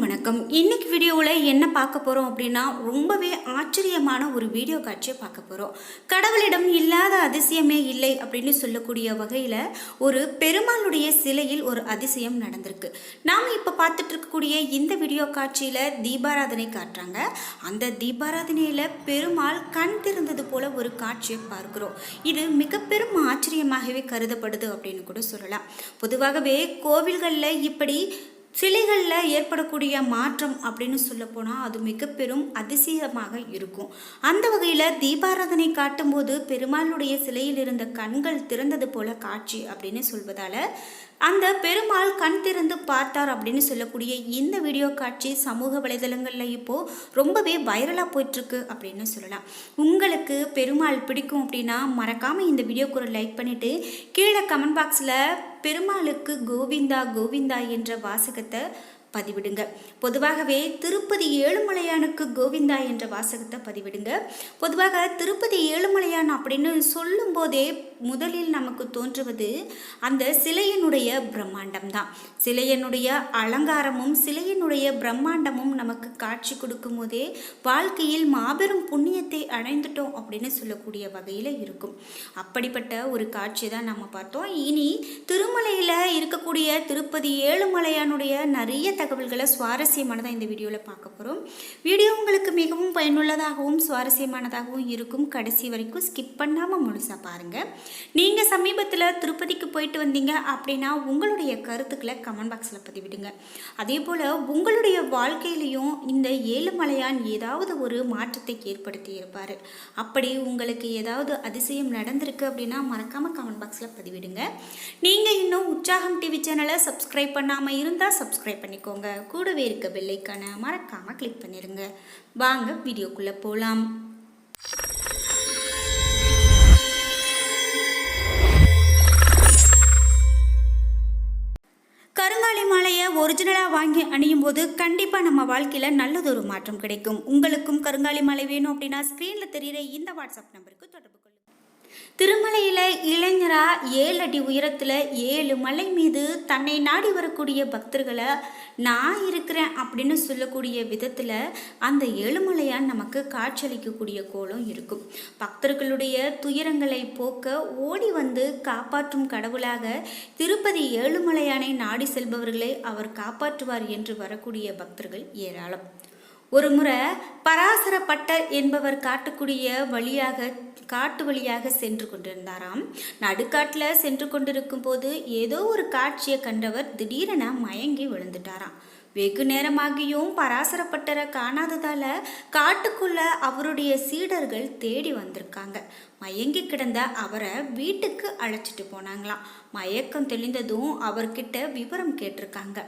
அனைவருக்கும் வணக்கம். இன்னைக்கு வீடியோவில் என்ன பார்க்க போகிறோம் அப்படின்னா ரொம்பவே ஆச்சரியமான ஒரு வீடியோ காட்சியை பார்க்க போகிறோம் கடவுளிடம் இல்லாத அதிசயமே இல்லை அப்படின்னு சொல்லக்கூடிய வகையில் ஒரு பெருமாளுடைய சிலையில் ஒரு அதிசயம் நடந்திருக்கு. நாம் இப்போ பார்த்துட்டு இருக்கக்கூடிய இந்த வீடியோ காட்சியில் தீபாராதனை காட்டுறாங்க. அந்த தீபாராதனையில் பெருமாள் கண் திறந்தது போல ஒரு காட்சியை பார்க்குறோம். இது மிக பெரும் ஆச்சரியமாகவே கருதப்படுது அப்படின்னு கூட சொல்லலாம். பொதுவாகவே கோவில்களில் இப்படி சிலைகளில் ஏற்படக்கூடிய மாற்றம் அப்படின்னு சொல்ல போனால் அது மிக பெரும் அதிசயமாக இருக்கும். அந்த வகையில் தீபாராதனை காட்டும்போது பெருமாளுடைய சிலையில் இருந்த கண்கள் திறந்தது போல காட்சி அப்படின்னு சொல்வதால் அந்த பெருமாள் கண் திறந்து பார்த்தார் அப்படின்னு சொல்லக்கூடிய இந்த வீடியோ காட்சி சமூக வலைதளங்களில் இப்போது ரொம்பவே வைரலாக போயிட்டுருக்கு அப்படின்னு சொல்லலாம். உங்களுக்கு பெருமாள் பிடிக்கும் அப்படின்னா மறக்காமல் இந்த வீடியோக்கு ஒரு லைக் பண்ணிவிட்டு கீழே கமெண்ட் பாக்ஸில் பெருமாளுக்கு கோவிந்தா கோவிந்தா என்ற வாசகத்தை பதிவிடுங்க. பொதுவாகவே திருப்பதி ஏழுமலையானுக்கு கோவிந்தா என்ற வாசகத்தை பதிவிடுங்க. பொதுவாக திருப்பதி ஏழுமலையான் அப்படின்னு சொல்லும்போதே முதலில் நமக்கு தோன்றுவது அந்த சிலையினுடைய பிரம்மாண்டம் தான் சிலையனுடைய அலங்காரமும் சிலையினுடைய பிரம்மாண்டமும் நமக்கு காட்சி கொடுக்கும் போதே வாழ்க்கையில் மாபெரும் புண்ணியத்தை அடைந்துட்டோம் அப்படின்னு சொல்லக்கூடிய வகையில் இருக்கும். அப்படிப்பட்ட ஒரு காட்சி தான் நம்ம பார்த்தோம். இனி திருமலையில் இருக்கக்கூடிய திருப்பதி ஏழுமலையானுடைய நிறைய தகவல்களை சுவாரஸ்யமானதாக இந்த வீடியோவில் பார்க்க போகிறோம் வீடியோ உங்களுக்கு மிகவும் பயனுள்ளதாகவும் சுவாரஸ்யமானதாகவும் இருக்கும். கடைசி வரைக்கும் ஸ்கிப் பண்ணாமல் முழுசாக பாருங்கள் நீங்கள் சமீபத்தில் திருப்பதிக்கு போயிட்டு வந்தீங்க அப்படின்னா உங்களுடைய கருத்துக்களை கமெண்ட் பாக்ஸில் பதிவிடுங்க. அதே போல் உங்களுடைய வாழ்க்கையிலையும் இந்த ஏழுமலையான் ஏதாவது ஒரு மாற்றத்தை ஏற்படுத்தி இருப்பார். அப்படி உங்களுக்கு ஏதாவது அதிசயம் நடந்திருக்கு அப்படின்னா மறக்காமல் கமெண்ட் பாக்ஸில் பதிவிடுங்க. நீங்கள் இன்னும் உற்சாகம் டிவி சேனலை சப்ஸ்கிரைப் பண்ணாமல் இருந்தால் சப்ஸ்கிரைப் பண்ணிக்கோங்க. கூடவே இருக்க பெல்லைக்கான மறக்காமல் கிளிக் பண்ணிடுங்க வாங்க வீடியோக்குள்ளே போகலாம் கருங்காலி மாலையை ஒரிஜினலாக வாங்கி அணியும் போது கண்டிப்பாக நம்ம வாழ்க்கையில் நல்லதொரு மாற்றம் கிடைக்கும். உங்களுக்கும் கருங்காலி மாலை வேணும் அப்படின்னா ஸ்க்ரீனில் தெரிகிற இந்த வாட்ஸ்அப் நம்பருக்கு தொடர்பு திருமலையில் இளைஞராக ஏழு அடி உயரத்தில் ஏழு மலை மீது தன்னை நாடி வரக்கூடிய பக்தர்களை நான் இருக்கிறேன் அப்படின்னு சொல்லக்கூடிய விதத்தில் அந்த ஏழுமலையான் நமக்கு காட்சியளிக்கக்கூடிய கோலம் இருக்கும். பக்தர்களுடைய துயரங்களை போக்க ஓடி வந்து காப்பாற்றும் கடவுளாக திருப்பதி ஏழுமலையானை நாடி செல்பவர்களை அவர் காப்பாற்றுவார் என்று வரக்கூடிய பக்தர்கள் ஏராளம். ஒரு முறை பராசரப்பட்டர் என்பவர் காட்டுக்கூடிய வழியாக காட்டு வழியாக சென்று கொண்டிருந்தாராம். நடுக்காட்டில் சென்று கொண்டிருக்கும் போது ஏதோ ஒரு காட்சியை கண்டவர் திடீரென மயங்கி விழுந்துட்டாராம். வெகு நேரமாகியும் பராசரப்பட்டரை காணாததால காட்டுக்குள்ள அவருடைய சீடர்கள் தேடி வந்திருக்காங்க. மயங்கி கிடந்த அவரை வீட்டுக்கு அழைச்சிட்டு போனாங்களாம். மயக்கம் தெளிந்ததும் அவர்கிட்ட விவரம் கேட்டிருக்காங்க.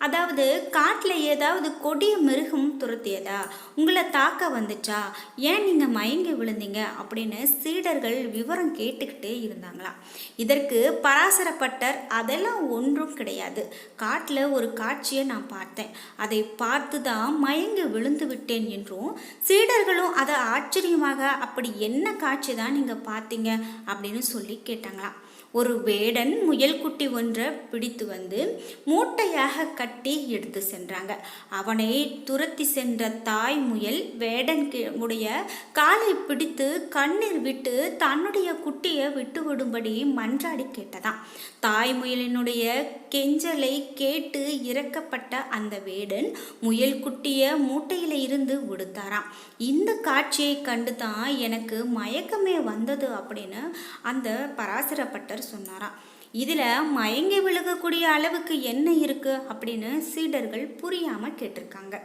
அதாவது காட்டில் ஏதாவது கொடிய மிருகம் துரத்தியதா? உங்களை தாக்க வந்துச்சா? ஏன் நீங்கள் மயங்கி விழுந்தீங்க? அப்படின்னு சீடர்கள் விவரம் கேட்டுக்கிட்டே இருந்தாங்களாம். இதற்கு பராசரப்பட்டர் அதெல்லாம் ஒன்றும் கிடையாது. காட்டில் ஒரு காட்சியை நான் பார்த்தேன். அதை பார்த்து தான் மயங்கி விழுந்து விட்டேன் என்றும் சீடர்களும் அதை ஆச்சரியமாக அப்படி என்ன காட்சி தான் நீங்கள் பார்த்தீங்க? அப்படின்னு சொல்லி கேட்டாங்களாம். ஒரு வேடன் முயல்குட்டி ஒன்றை பிடித்து வந்து மூட்டையாக கட்டி எடுத்து சென்றாங்க. அவனை துரத்தி சென்ற தாய் முயல் வேடன் உடைய காலை பிடித்து கண்ணீர் விட்டு தன்னுடைய குட்டியை விட்டு விடும்படி மன்றாடி கேட்டதாம். தாய் முயலினுடைய கெஞ்சலை கேட்டு இறக்கப்பட்ட அந்த வேடன் முயல் குட்டியை மூட்டையில் இருந்து விடுத்தாராம் இந்த காட்சியை கண்டு தான் எனக்கு மயக்கமே வந்தது அப்படின்னு அந்த பராசரப்பட்டர் சொன்னாராம். இதில் மயங்கி விழுகக்கூடிய அளவுக்கு என்ன இருக்குது அப்படின்னு சீடர்கள் புரியாமல் கேட்டிருக்காங்க.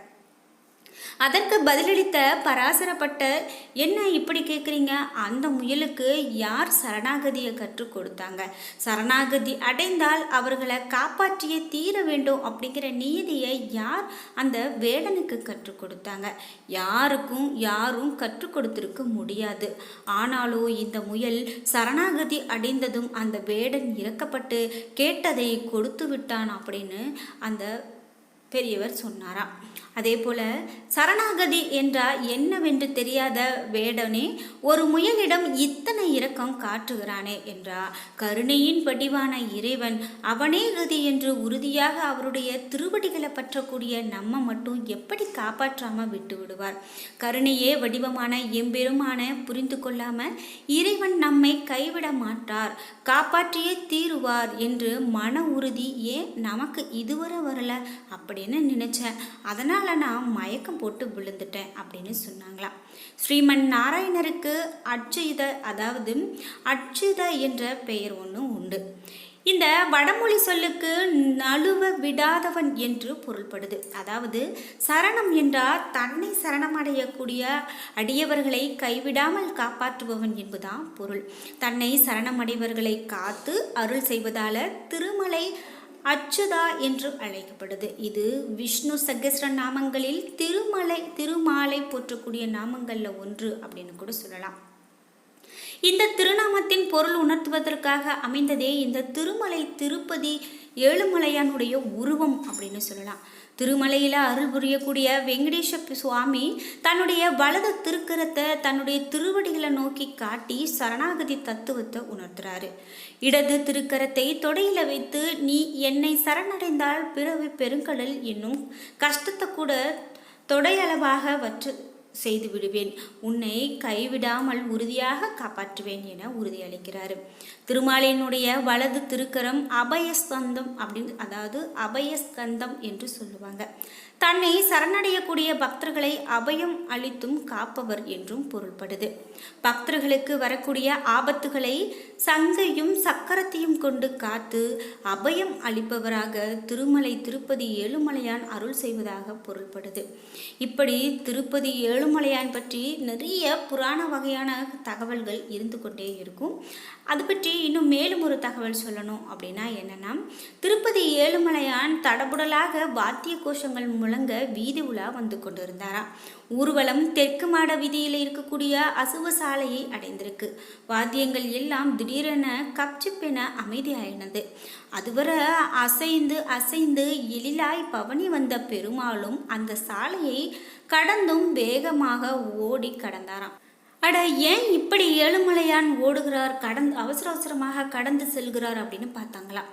அதற்கு பதிலளித்த பராசரப்பட்ட என்ன இப்படி கேட்குறீங்க? அந்த முயலுக்கு யார் சரணாகதியை கற்றுக் கொடுத்தாங்க? சரணாகதி அடைந்தால் அவர்களை காப்பாற்றியே தீர வேண்டும் அப்படிங்கிற நீதியை யார் அந்த வேடனுக்கு கற்றுக் கொடுத்தாங்க? யாருக்கும் யாரும் கற்றுக் கொடுத்துருக்க முடியாது. ஆனாலும் இந்த முயல் சரணாகதி அடைந்ததும் அந்த வேடன் இறக்கப்பட்டு கேட்டதை கொடுத்து விட்டான் அப்படின்னு அந்த பெரியவர் சொன்னாராம். அதே போல சரணாகதி என்றால் என்னவென்று தெரியாத வேடனே ஒரு முயலிடம் இத்தனை இரக்கம் காட்டுகிறானே என்றார் கருணையின் வடிவான இறைவன் அவனே கதி என்று உறுதியாக அவருடைய திருவடிகளை பற்றக்கூடிய நம்ம மட்டும் எப்படி காப்பாற்றாம விட்டு விடுவார்? கருணையே வடிவமான எம்பெருமான புரிந்து கொள்ளாம இறைவன் நம்மை கைவிட மாட்டார். காப்பாற்றியே தீருவார் என்று மன உறுதி ஏன் நமக்கு இதுவரை வரல அப்படின்னு நினைச்சேன். அதனால நான் மயக்கம் போட்டு விழுந்துட்டேன் அப்படின்னு சொன்னாங்களாம். ஸ்ரீமன் நாராயணருக்கு அச்சுத அதாவது அச்சுத என்ற பெயர் ஒன்று உண்டு. இந்த வடமொழி சொல்லுக்கு நழுவ விடாதவன் என்று பொருள்படுது. அதாவது சரணம் என்றால் தன்னை சரணமடையக்கூடிய அடியவர்களை கைவிடாமல் காப்பாற்றுபவன் என்பதுதான் பொருள். தன்னை சரணமடைவர்களை காத்து அருள் செய்வதால திருமலை அச்சுதா என்று அழைக்கப்படுது. இது விஷ்ணு சகஸ்ர நாமங்களில் திருமலை திருமாலை போற்றக்கூடிய நாமங்களில் ஒன்று அப்படின்னு கூட சொல்லலாம். இந்த திருநாமத்தின் பொருள் உணர்த்துவதற்காக அமைந்ததே இந்த திருமலை திருப்பதி ஏழுமலையானுடைய உருவம் அப்படின்னு சொல்லலாம். திருமலையில் அருள் புரியக்கூடிய வெங்கடேஷ சுவாமி தன்னுடைய வலது திருக்கரத்தை தன்னுடைய திருவடிகளை நோக்கி காட்டி சரணாகதி தத்துவத்தை உணர்த்துறாரு. இடது திருக்கரத்தை தொடையில வைத்து நீ என்னை சரணடைந்தால் பிறவி பெருங்கடல் என்னும் கஷ்டத்தை கூட தொடையளவாக வற்று செய்து விடுவேன் உன்னை கைவிடாமல் உறுதியாக காப்பாற்றுவேன் என உறுதியளிக்கிறார். திருமாலையினுடைய வலது திருக்கரம் அபயஸ்கந்தம் அப்படின்னு அதாவது அபயஸ்கந்தம் என்று சொல்லுவாங்க. தன்னை சரணடையக்கூடிய பக்தர்களை அபயம் அளித்தும் காப்பவர் என்றும் பொருள்படுது. பக்தர்களுக்கு வரக்கூடிய ஆபத்துகளை சங்கையும் சக்கரத்தையும் கொண்டு காத்து அபயம் அளிப்பவராக திருமலை திருப்பதி ஏழுமலையான் அருள் செய்வதாக பொருள்படுது. இப்படி திருப்பதி ஏழுமலையான் பற்றி நிறைய புராண வகையான தகவல்கள் இருந்து கொண்டே இருக்கும். அது பற்றி இன்னும் மேலும் ஒரு தகவல் சொல்லணும் அப்படின்னா என்னென்னா திருப்பதி ஏழுமலையான் தடபுடலாக வாத்திய கோஷங்கள் மூலம் முழங்க வீதி உலா வந்து கொண்டிருந்தாராம் ஊர்வலம் தெற்கு மாட வீதியில் இருக்கக்கூடிய அசுவ சாலையை அடைந்திருக்கு. வாத்தியங்கள் எல்லாம் திடீரென கப்சிப்பென அமைதியாயினது. அதுவரை அசைந்து அசைந்து எழிலாய் பவனி வந்த பெருமாளும் அந்த சாலையை கடந்தும் வேகமாக ஓடி கடந்தாராம். அட ஏன் இப்படி ஏழுமலையான் ஓடுகிறார்? கடந்து அவசர அவசரமாக கடந்து செல்கிறார் அப்படின்னு பார்த்தாங்களாம்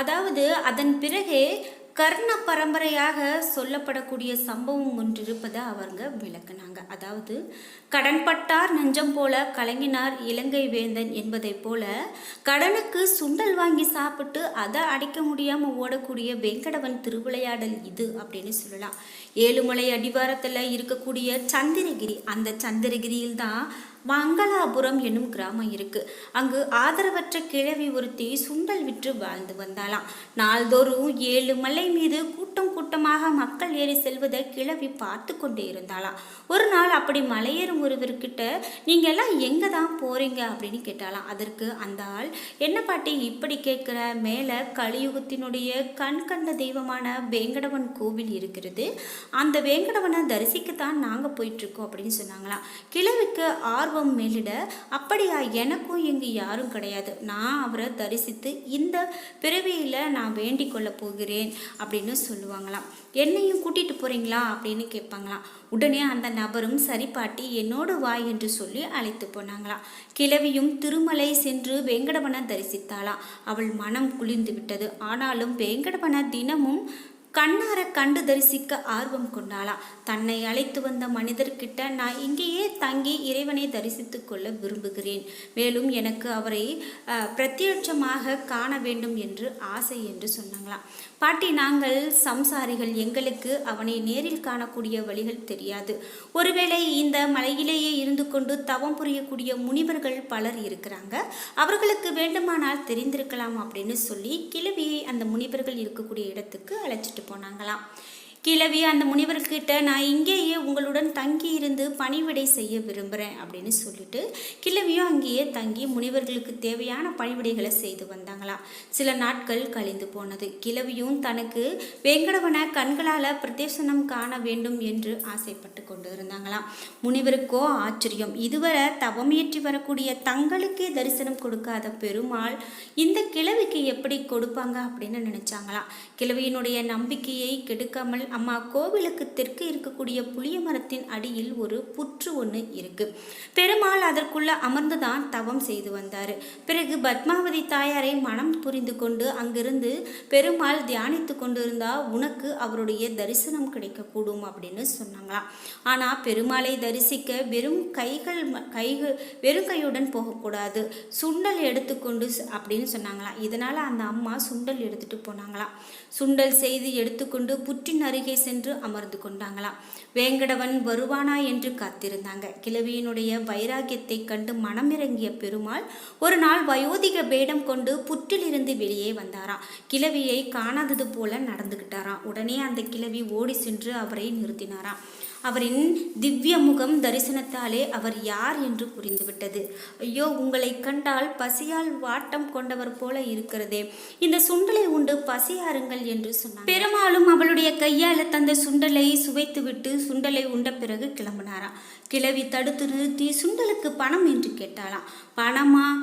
அதாவது அதன் பிறகே கர்ண பரம்பரையாக சொல்லப்படக்கூடிய சம்பவம் ஒன்று இருப்பதை அவங்க விளக்குனாங்க. அதாவது கடன்பட்டார் நெஞ்சம் போல கலங்கினார் இலங்கை வேந்தன் என்பதைப் போல கடனுக்கு சுண்டல் வாங்கி சாப்பிட்டு அதை அடைக்க முடியாமல் ஓடக்கூடிய வெங்கடவன் திருவிளையாடல் இது அப்படின்னு சொல்லலாம். ஏழுமலை அடிவாரத்தில் இருக்கக்கூடிய சந்திரகிரி அந்த சந்திரகிரியில் தான் மங்களாபுரம் என்னும் கிராமம் இருக்கு. அங்கு ஆதரவற்ற கிழவி ஒருத்தி சுண்டல் விற்று வாழ்ந்து வந்தாலாம் நாள்தோறும் ஏழு மலை மீது கூட்டம் கூட்டமாக மக்கள் ஏறி செல்வதை கிழவி பார்த்து கொண்டே இருந்தாளாம். ஒரு நாள் அப்படி மலையேறும் ஒருவர்கிட்ட நீங்க எல்லாம் எங்க தான் போறீங்க? அப்படின்னு கேட்டாலாம் அதற்கு அந்த ஆள் என்ன பாட்டி இப்படி கேட்கிற? மேல கலியுகத்தினுடைய கண் கண்ட தெய்வமான வேங்கடவன் கோவில் இருக்கிறது. அந்த வேங்கடவனை தரிசிக்கத்தான் நாங்க போயிட்டு இருக்கோம் அப்படின்னு சொன்னாங்களாம். கிழவிக்கு ஆர் ஆர்வம் மேலிட அப்படியா எனக்கும் இங்கு யாரும் கிடையாது. நான் அவரை தரிசித்து இந்த பிறவியில் நான் வேண்டிக் கொள்ள போகிறேன் அப்படின்னு சொல்லுவாங்களாம். என்னையும் கூட்டிகிட்டு போகிறீங்களா அப்படின்னு கேட்பாங்களாம். உடனே அந்த நபரும் சரி பாட்டி என்னோடு வா என்று சொல்லி அழைத்து போனாங்களாம். கிழவியும் திருமலை சென்று வேங்கடவனை தரிசித்தாளாம். அவள் மனம் குளிர்ந்து விட்டது. ஆனாலும் வேங்கடவன தினமும் கண்ணார கண்டு தரிசிக்க ஆர்வம் கொண்டாளாம். தன்னை அழைத்து வந்த மனிதர்கிட்ட நான் இங்கேயே தங்கி இறைவனை தரிசித்து கொள்ள விரும்புகிறேன். மேலும் எனக்கு அவரை பிரத்யட்சமாக காண வேண்டும் என்று ஆசை என்று சொன்னாங்களாம். பாட்டி நாங்கள் சம்சாரிகள். எங்களுக்கு அவனை நேரில் காணக்கூடிய வழிகள் தெரியாது. ஒருவேளை இந்த மலையிலேயே இருந்து கொண்டு தவம் புரியக்கூடிய முனிவர்கள் பலர் இருக்கிறாங்க. அவர்களுக்கு வேண்டுமானால் தெரிந்திருக்கலாம் அப்படின்னு சொல்லி கிழவியை அந்த முனிவர்கள் இருக்கக்கூடிய இடத்துக்கு அழைச்சிட்டு போனாங்களாம். கிழவி அந்த முனிவர்கிட்ட நான் இங்கேயே உங்களுடன் தங்கி இருந்து பணிவிடை செய்ய விரும்புகிறேன் அப்படின்னு சொல்லிட்டு கிழவியும் அங்கேயே தங்கி முனிவர்களுக்கு தேவையான பணிவிடைகளை செய்து வந்தாங்களாம் சில நாட்கள் கழிந்து போனது. கிழவியும் தனக்கு வேங்கடவன கண்களால் பிரதேசனம் காண வேண்டும் என்று ஆசைப்பட்டு கொண்டு இருந்தாங்களாம் முனிவருக்கோ ஆச்சரியம். இதுவரை தவமியற்றி வரக்கூடிய தங்களுக்கே தரிசனம் கொடுக்காத பெருமாள் இந்த கிழவிக்கு எப்படி கொடுப்பாங்க அப்படின்னு நினைச்சாங்களாம் கிழவியினுடைய நம்பிக்கையை கெடுக்காமல் அம்மா கோவிலுக்கு தெற்கு இருக்கக்கூடிய புளிய மரத்தின் அடியில் ஒரு புற்று ஒன்று இருக்கு. பெருமாள் அதற்குள்ள அமர்ந்துதான் தவம் செய்து வந்தார். பிறகு பத்மாவதி தாயாரை மனம் புரிந்து கொண்டு அங்கிருந்து பெருமாள் தியானித்து கொண்டிருந்தா உனக்கு அவருடைய தரிசனம் கிடைக்கக்கூடும் அப்படின்னு சொன்னாங்களாம். ஆனால் பெருமாளை தரிசிக்க வெறும் கைகள் கைகள் வெறும் கையுடன் போகக்கூடாது. சுண்டல் எடுத்துக்கொண்டு அப்படின்னு சொன்னாங்களாம். இதனால் அந்த அம்மா சுண்டல் எடுத்துகிட்டு போனாங்களாம். சுண்டல் செய்து எடுத்துக்கொண்டு புற்றின் அருகே சென்று அமர்ந்து கொண்டாங்களாம். வேங்கடவன் வருவானா? என்று காத்திருந்தாங்க. கிழவியினுடைய வைராகியத்தை கண்டு மனமிறங்கிய பெருமாள் ஒரு நாள் வயோதிக பேடம் கொண்டு புற்றிலிருந்து வெளியே வந்தாராம். கிழவியை காணாதது போல நடந்துகிட்டாராம். உடனே அந்த கிழவி ஓடி சென்று அவரை நிறுத்தினாராம். அவரின் திவ்ய முகம் தரிசனத்தாலே அவர் யார் என்று புரிந்துவிட்டது. ஐயோ உங்களை கண்டால் பசியால் வாட்டம் கொண்டவர் போல இருக்கிறதே. இந்த சுண்டலை உண்டு பசியாருங்கள் என்று சொன்னார் பெருமாளும் அவளுடைய கையால் தந்த சுண்டலை சுவைத்துவிட்டு சுண்டலை உண்ட பிறகு கிளம்பினாராம். கிளவி தடுத்து நிறுத்தி சுண்டலுக்கு பணம்? என்று கேட்டாலாம் பணமா?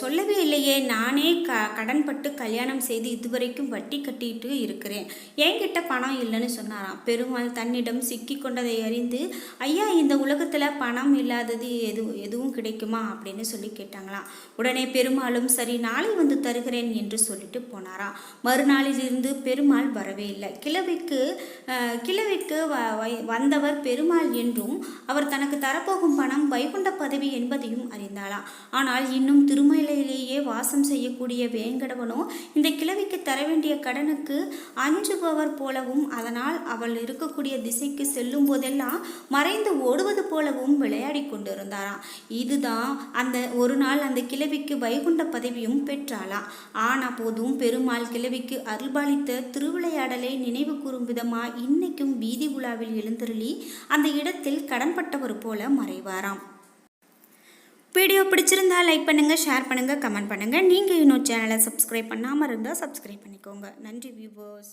சொல்லவே இல்லையே. நானே க கடன்பட்டு கல்யாணம் செய்து இதுவரைக்கும் வட்டி கட்டிட்டு இருக்கிறேன். என்கிட்ட பணம் இல்லைன்னு சொன்னாராம். பெருமாள் தன்னிடம் சிக்கி கொண்டதை அறிந்து ஐயா இந்த உலகத்தில் பணம் இல்லாதது எது எதுவும் கிடைக்குமா? அப்படின்னு சொல்லி கேட்டாங்களாம். உடனே பெருமாளும் சரி நாளை வந்து தருகிறேன் என்று சொல்லிட்டு போனாராம். மறுநாளிலிருந்து பெருமாள் வரவே இல்லை. கிழவிக்கு கிழவிக்கு வ வந்தவர் பெருமாள் என்றும் அவர் தனக்கு தரப்போகும் பணம் வைகுண்ட பதவி என்பதையும் அறிந்தாளாம் ஆனால் இன் இன்னும் திருமலையிலேயே வாசம் செய்யக்கூடிய வேங்கடவனோ இந்த கிழவிக்கு தர வேண்டிய கடனுக்கு அஞ்சுபவர் போலவும் அதனால் அவள் இருக்கக்கூடிய திசைக்கு செல்லும் போதெல்லாம் மறைந்து ஓடுவது போலவும் விளையாடி கொண்டிருந்தாராம். இதுதான் அந்த ஒரு நாள் அந்த கிழவிக்கு வைகுண்ட பதவியும் பெற்றாளாம். ஆனா போதும் பெருமாள் கிழவிக்கு அருள்பாலித்த திருவிளையாடலை நினைவு கூறும் விதமா இன்னைக்கும் வீதி உலாவில் எழுந்தருளி அந்த இடத்தில் கடன்பட்டவர் போல மறைவாராம். வீடியோ பிடிச்சிருந்தா லைக் பண்ணுங்கள் ஷேர் பண்ணுங்கள் கமெண்ட் பண்ணுங்கள் நீங்கள் இன்னொரு சேனலை சப்ஸ்கிரைப் பண்ணாமல் இருந்தால் சப்ஸ்கிரைப் பண்ணிக்கோங்க. நன்றி வியூவர்ஸ்